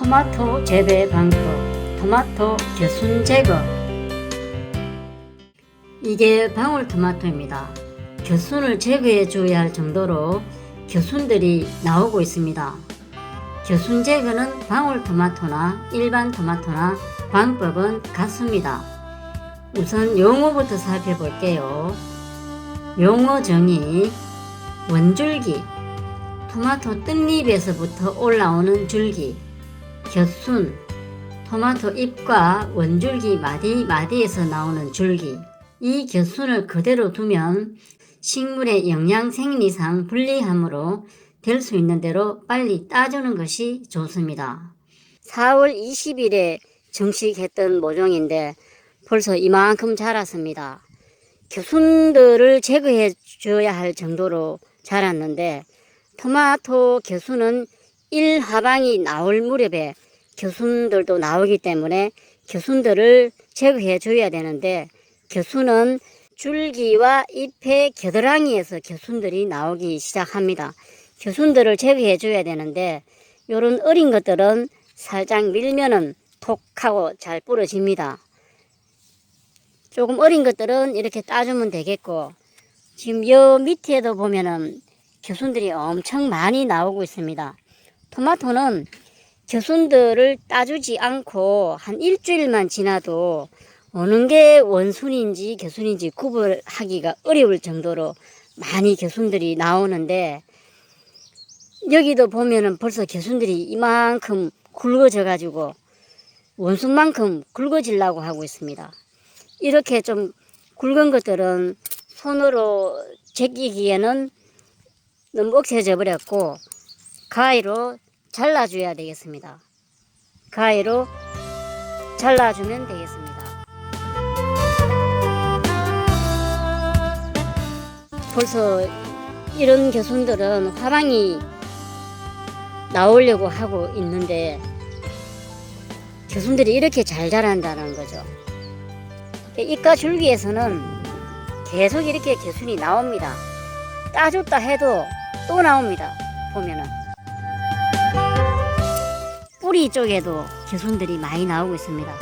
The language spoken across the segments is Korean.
토마토 재배 방법, 토마토 겨순 제거. 이게 방울토마토입니다. 겨순을 제거해 줘야 할 정도로 겨순들이 나오고 있습니다. 겨순 제거는 방울토마토나 일반 토마토나 방법은 같습니다. 우선 용어부터 살펴볼게요. 용어 정의, 원줄기, 토마토 뜬잎에서부터 올라오는 줄기, 곁순, 토마토 잎과 원줄기 마디 마디에서 나오는 줄기. 이 곁순을 그대로 두면 식물의 영양 생리상 불리함으로 될 수 있는 대로 빨리 따주는 것이 좋습니다. 4월 20일에 정식했던 모종인데 벌써 이만큼 자랐습니다. 겨순들을 제거해 줘야 할 정도로 자랐는데 토마토 겨순은 1화방이 나올 무렵에 겨순들도 나오기 때문에 겨순들을 제거해 줘야 되는데 겨순은 줄기와 잎의 겨드랑이에서 겨순들이 나오기 시작합니다. 겨순들을 제거해 줘야 되는데 요런 어린 것들은 살짝 밀면은 톡 하고 잘 부러집니다. 조금 어린 것들은 이렇게 따주면 되겠고 지금 요 밑에도 보면은 겨순들이 엄청 많이 나오고 있습니다. 토마토는 겨순들을 따주지 않고 한 일주일만 지나도 어느 게 원순인지 겨순인지 구분하기가 어려울 정도로 많이 겨순들이 나오는데 여기도 보면은 벌써 겨순들이 이만큼 굵어져 가지고 원순만큼 굵어지려고 하고 있습니다. 이렇게 좀 굵은 것들은 손으로 제끼기에는 너무 억세져 버렸고 가위로 잘라줘야 되겠습니다. 가위로 잘라주면 되겠습니다. 벌써 이런 교순들은 화방이 나오려고 하고 있는데 교순들이 이렇게 잘 자란다는 거죠. 이과 줄기에서는 계속 이렇게 개순이 나옵니다. 따줬다 해도 또 나옵니다. 보면은 뿌리 쪽에도 개순들이 많이 나오고 있습니다.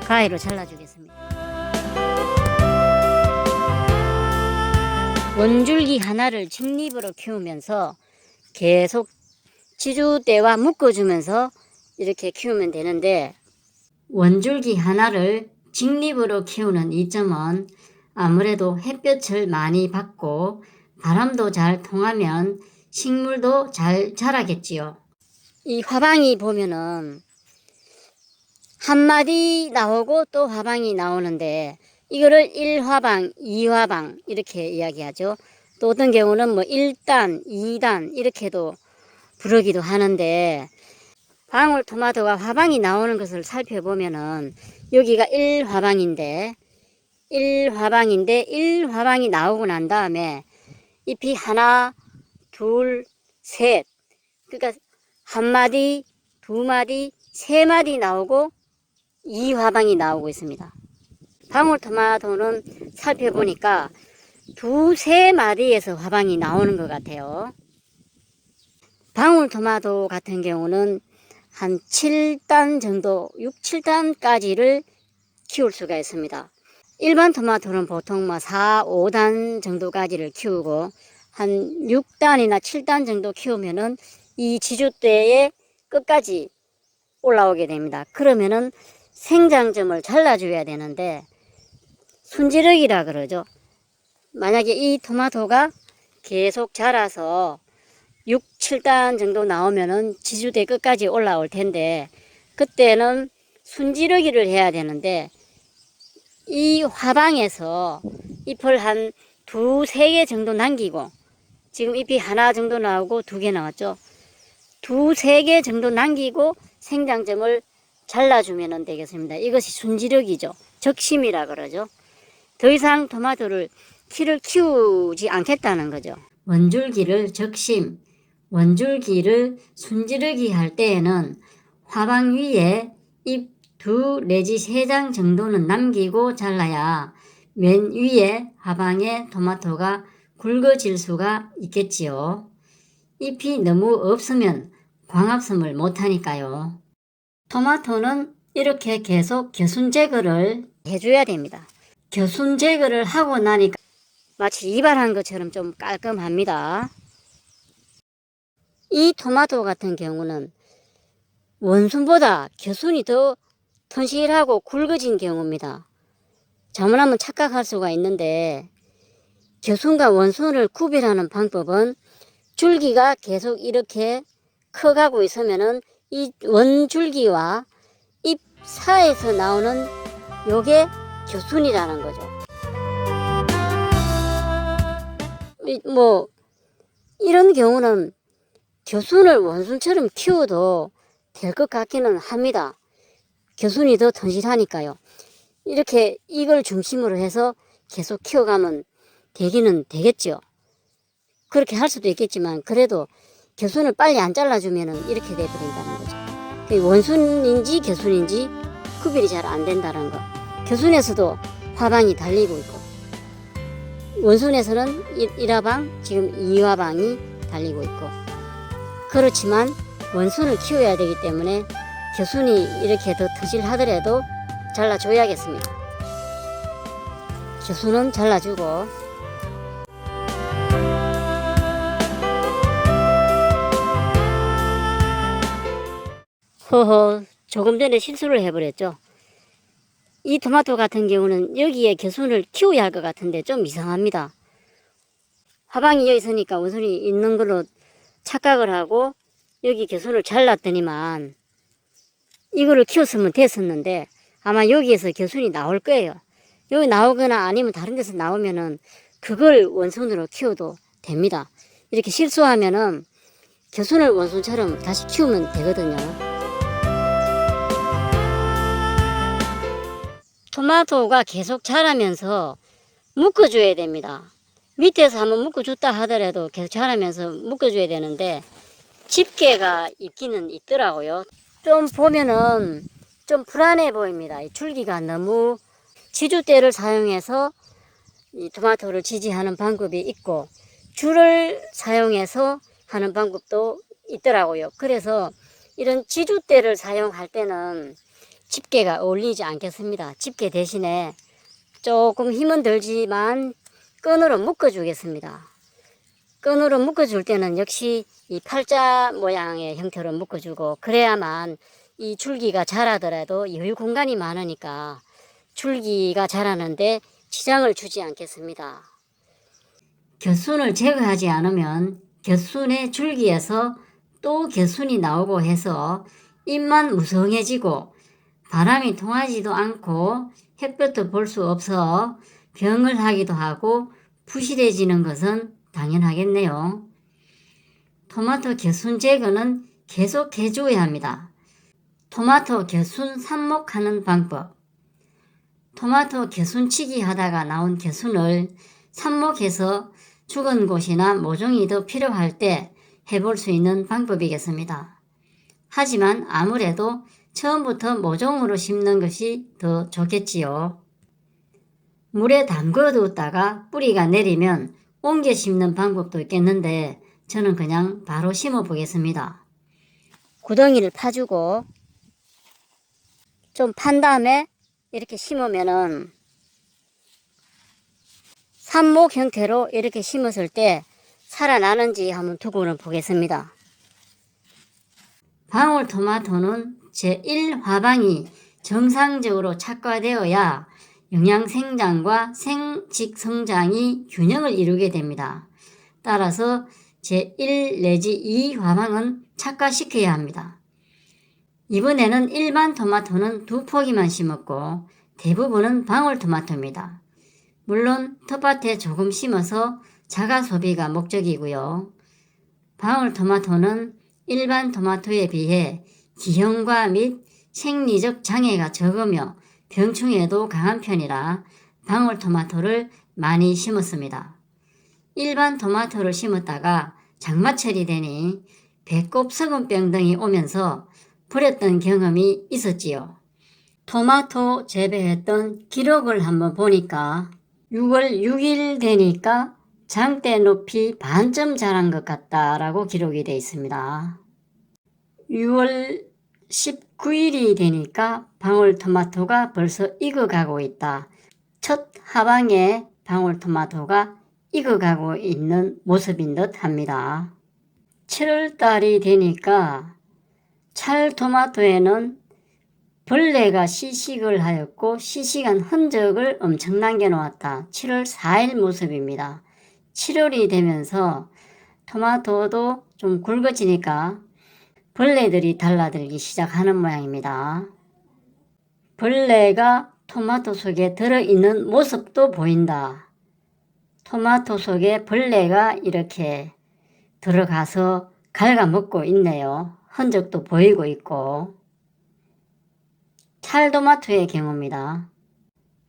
가위로 잘라주겠습니다. 원줄기 하나를 직립으로 키우면서 계속 지주대와 묶어주면서 이렇게 키우면 되는데 원줄기 하나를 직립으로 키우는 이점은 아무래도 햇볕을 많이 받고 바람도 잘 통하면 식물도 잘 자라겠지요. 이 화방이 보면은 한 마디 나오고 또 화방이 나오는데 이거를 1화방, 2화방 이렇게 이야기하죠. 또 어떤 경우는 뭐 1단, 2단 이렇게도 부르기도 하는데 방울 토마토가 화방이 나오는 것을 살펴보면은 여기가 1화방인데 1화방인데 1화방이 나오고 난 다음에 잎이 하나, 둘, 셋 그러니까 한 마디, 두 마디, 세 마디 나오고 2화방이 나오고 있습니다. 방울토마토는 살펴보니까 두세 마디에서 화방이 나오는 것 같아요. 방울토마토 같은 경우는 한 7단 정도, 6, 7단까지를 키울 수가 있습니다. 일반 토마토는 보통 뭐 4, 5단 정도까지를 키우고 한 6단이나 7단 정도 키우면은 이 지주대의 끝까지 올라오게 됩니다. 그러면은 생장점을 잘라줘야 되는데 순지력이라 그러죠. 만약에 이 토마토가 계속 자라서 6, 7단 정도 나오면은 지주대 끝까지 올라올 텐데 그때는 순지르기를 해야 되는데 이 화방에서 잎을 한 두 세 개 정도 남기고 지금 잎이 하나 정도 나오고 두 개 나왔죠. 두세 개 정도 남기고 생장점을 잘라주면 되겠습니다. 이것이 순지력이죠. 적심이라 그러죠. 더 이상 토마토를 키를 키우지 않겠다는 거죠. 원줄기를 적심, 원줄기를 순지르기 할 때에는 화방 위에 잎 두 내지 세 장 정도는 남기고 잘라야 맨 위에 화방에 토마토가 굵어질 수가 있겠지요. 잎이 너무 없으면 광합성을 못하니까요. 토마토는 이렇게 계속 겨순 제거를 해줘야 됩니다. 겨순 제거를 하고 나니까 마치 이발한 것처럼 좀 깔끔합니다. 이 토마토 같은 경우는 원순보다 겨순이 더 튼실하고 굵어진 경우입니다. 잘못하면 착각할 수가 있는데 겨순과 원순을 구별하는 방법은 줄기가 계속 이렇게 커가고 있으면은 이 원줄기와 잎 사이에서 나오는 요게 겨순이라는 거죠. 이- 뭐 이런 경우는 겨순을 원순처럼 키워도 될 것 같기는 합니다. 겨순이 더 튼실하니까요. 이렇게 이걸 중심으로 해서 계속 키워가면 되기는 되겠죠. 그렇게 할 수도 있겠지만 그래도 겨순을 빨리 안 잘라주면은 이렇게 돼버린다는 거죠. 그 원순인지 겨순인지 구별이 잘 안 된다는 거. 겨순에서도 화방이 달리고 있고 원순에서는 일- 일화방 지금 이화방이 달리고 있고 그렇지만 원순을 키워야 되기 때문에 겨순이 이렇게 더 터질하더라도 잘라줘야겠습니다. 겨순은 잘라주고 허허 조금 전에 실수를 해버렸죠. 이 토마토 같은 경우는 여기에 겨순을 키워야 할 것 같은데 좀 이상합니다. 화방이 여기 있으니까 원순이 있는 걸로 착각을 하고 여기 겨순을 잘랐더니만 이거를 키웠으면 됐었는데 아마 여기에서 겨순이 나올 거예요. 여기 나오거나 아니면 다른 데서 나오면은 그걸 원순으로 키워도 됩니다. 이렇게 실수하면은 겨순을 원순처럼 다시 키우면 되거든요. 토마토가 계속 자라면서 묶어줘야 됩니다. 밑에서 한번 묶어줬다 하더라도 계속 자라면서 묶어줘야 되는데 집게가 있기는 있더라고요. 좀 보면은 좀 불안해 보입니다. 이 줄기가 너무 지주대를 사용해서 이 토마토를 지지하는 방법이 있고 줄을 사용해서 하는 방법도 있더라고요. 그래서 이런 지주대를 사용할 때는 집게가 어울리지 않겠습니다. 집게 대신에 조금 힘은 들지만 끈으로 묶어주겠습니다. 끈으로 묶어줄 때는 역시 이 팔자 모양의 형태로 묶어주고 그래야만 이 줄기가 자라더라도 여유 공간이 많으니까 줄기가 자라는데 지장을 주지 않겠습니다. 겨순을 제거하지 않으면 겨순의 줄기에서 또 겨순이 나오고 해서 잎만 무성해지고 바람이 통하지도 않고 햇볕도 볼 수 없어 병을 하기도 하고 부실해지는 것은 당연하겠네요. 토마토 겨순 제거는 계속 해줘야 합니다. 토마토 겨순 삽목하는 방법. 토마토 겨순치기 하다가 나온 겨순을 삽목해서 죽은 곳이나 모종이 더 필요할 때 해볼 수 있는 방법이겠습니다. 하지만 아무래도 처음부터 모종으로 심는 것이 더 좋겠지요. 물에 담궈 두었다가 뿌리가 내리면 옮겨 심는 방법도 있겠는데 저는 그냥 바로 심어 보겠습니다. 구덩이를 파주고 좀 판 다음에 이렇게 심으면은 삽목 형태로 이렇게 심었을 때 살아나는지 한번 두고는 보겠습니다. 방울토마토는 제1화방이 정상적으로 착과되어야 영양 생장과 생직 성장이 균형을 이루게 됩니다. 따라서 제1 내지 2 화방은 착과시켜야 합니다. 이번에는 일반 토마토는 두 포기만 심었고 대부분은 방울토마토입니다. 물론 텃밭에 조금 심어서 자가 소비가 목적이고요. 방울토마토는 일반 토마토에 비해 기형과 및 생리적 장애가 적으며 병충해도 강한 편이라 방울토마토를 많이 심었습니다. 일반 토마토를 심었다가 장마철이 되니 배꼽 썩은병 등이 오면서 버렸던 경험이 있었지요. 토마토 재배했던 기록을 한번 보니까 6월 6일 되니까 장대 높이 반점 자란 것 같다라고 기록이 되어 있습니다. 6월 19일이 되니까 방울토마토가 벌써 익어가고 있다. 첫 하방에 방울토마토가 익어가고 있는 모습인 듯 합니다. 7월달이 되니까 찰토마토에는 벌레가 시식을 하였고 시식한 흔적을 엄청 남겨놓았다. 7월 4일 모습입니다. 7월이 되면서 토마토도 좀 굵어지니까 벌레들이 달라들기 시작하는 모양입니다. 벌레가 토마토 속에 들어있는 모습도 보인다. 토마토 속에 벌레가 이렇게 들어가서 갉아먹고 있네요. 흔적도 보이고 있고. 찰토마토의 경우입니다.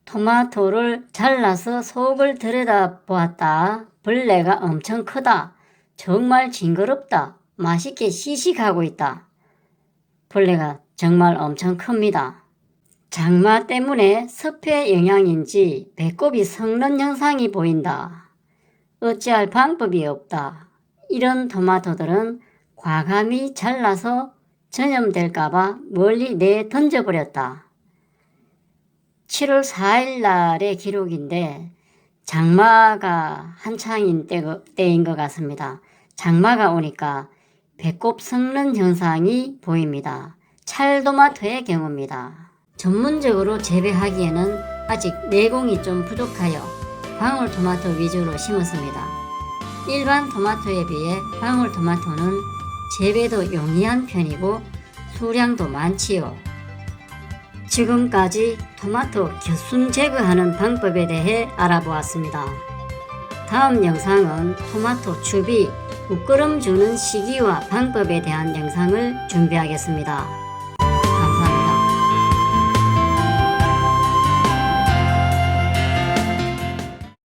토마토를 잘라서 속을 들여다 보았다. 벌레가 엄청 크다. 정말 징그럽다. 맛있게 시식하고 있다. 벌레가 정말 엄청 큽니다. 장마 때문에 섭해 영향인지 배꼽이 썩는 현상이 보인다. 어찌할 방법이 없다. 이런 토마토들은 과감히 잘라서 전염될까봐 멀리 내 던져버렸다. 7월 4일 날의 기록인데 장마가 한창인 때, 때인 것 같습니다. 장마가 오니까 배꼽 썩는 현상이 보입니다. 찰토마토의 경우입니다. 전문적으로 재배하기에는 아직 내공이 좀 부족하여 방울토마토 위주로 심었습니다. 일반 토마토에 비해 방울토마토는 재배도 용이한 편이고 수량도 많지요. 지금까지 토마토 겨순 제거하는 방법에 대해 알아보았습니다. 다음 영상은 토마토 추비, 묶으름 주는 시기와 방법에 대한 영상을 준비하겠습니다.